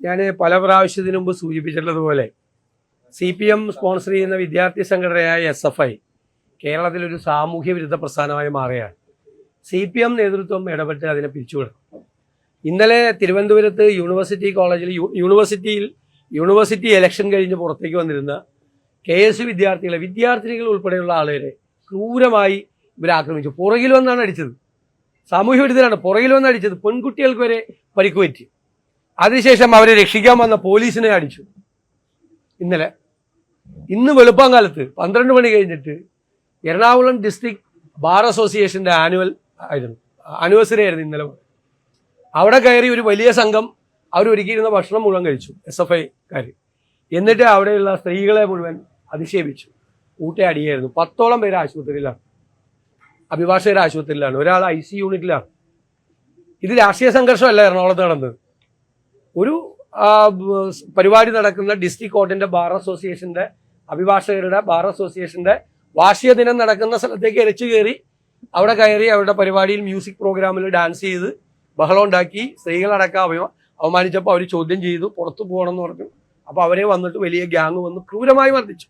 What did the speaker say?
ഞാൻ പല പ്രാവശ്യത്തിനു മുമ്പ് സൂചിപ്പിച്ചിട്ടുള്ളതുപോലെ സി പി എം സ്പോൺസർ ചെയ്യുന്ന വിദ്യാർത്ഥി സംഘടനയായ എസ് എഫ് ഐ കേരളത്തിലൊരു സാമൂഹ്യ വിരുദ്ധ പ്രസ്ഥാനമായി മാറുകയാണ്. സി പി എം നേതൃത്വം ഇടപെട്ട് അതിനെ പിരിച്ചുവിടണം ഇന്നലെ തിരുവനന്തപുരത്ത് യൂണിവേഴ്സിറ്റി കോളേജിൽ യൂണിവേഴ്സിറ്റിയിൽ യൂണിവേഴ്സിറ്റി ഇലക്ഷൻ കഴിഞ്ഞ് പുറത്തേക്ക് വന്നിരുന്ന കെ എസ് യു വിദ്യാർത്ഥികളെ വിദ്യാർത്ഥിനികൾ ഉൾപ്പെടെയുള്ള ആളുകളെ ക്രൂരമായി ഇവരാക്രമിച്ചു പുറകിൽ വന്നാണ് അടിച്ചത്. സാമൂഹ്യ വിരുദ്ധരാണ് പുറകിൽ വന്ന് അടിച്ചത്. പെൺകുട്ടികൾക്ക് വരെ പരിക്ക് പറ്റി. അതിനുശേഷം അവരെ രക്ഷിക്കാൻ വന്ന പോലീസിനെ അടിച്ചു ഇന്നലെ. ഇന്ന് വെളുപ്പാങ്കാലത്ത് പന്ത്രണ്ട് മണി കഴിഞ്ഞിട്ട് എറണാകുളം ഡിസ്ട്രിക്ട് ബാർ അസോസിയേഷന്റെ ആനുവൽ ആയിരുന്നു. ആനിവേഴ്സറി ആയിരുന്നു ഇന്നലെ. അവിടെ കയറി ഒരു വലിയ സംഘം അവർ ഒരുക്കിയിരുന്ന ഭക്ഷണം മുഴുവൻ കഴിച്ചു എസ് എഫ് ഐക്കാർ എന്നിട്ട് അവിടെയുള്ള സ്ത്രീകളെ മുഴുവൻ അധിക്ഷേപിച്ചു. ഊട്ടയടിയായിരുന്നു പത്തോളം പേര് ആശുപത്രിയിലാണ്. അഭിഭാഷകർ ആശുപത്രിയിലാണ്. ഒരാൾ ഐ സി യൂണിറ്റിലാണ്. ഇത് രാഷ്ട്രീയ സംഘർഷമല്ല എറണാകുളത്ത് നടന്നത്. ഒരു പരിപാടി നടക്കുന്ന ഡിസ്ട്രിക്ട് കോർട്ടിന്റെ ബാർ അസോസിയേഷന്റെ അഭിഭാഷകരുടെ ബാർ അസോസിയേഷന്റെ വാർഷിക ദിനം നടക്കുന്ന സ്ഥലത്തേക്ക് എരച്ചു കയറി അവിടെ കയറി അവരുടെ പരിപാടിയിൽ മ്യൂസിക് പ്രോഗ്രാമിൽ ഡാൻസ് ചെയ്ത് ബഹളം ഉണ്ടാക്കി സ്ത്രീകളടക്കം അവയോ അവമാനിച്ചപ്പോൾ അവർ ചോദ്യം ചെയ്തു പുറത്തു പോകണം എന്ന് പറഞ്ഞു. അപ്പോൾ അവരെ വന്നിട്ട് വലിയ ഗ്യാങ് വന്ന് ക്രൂരമായി മർദ്ദിച്ചു.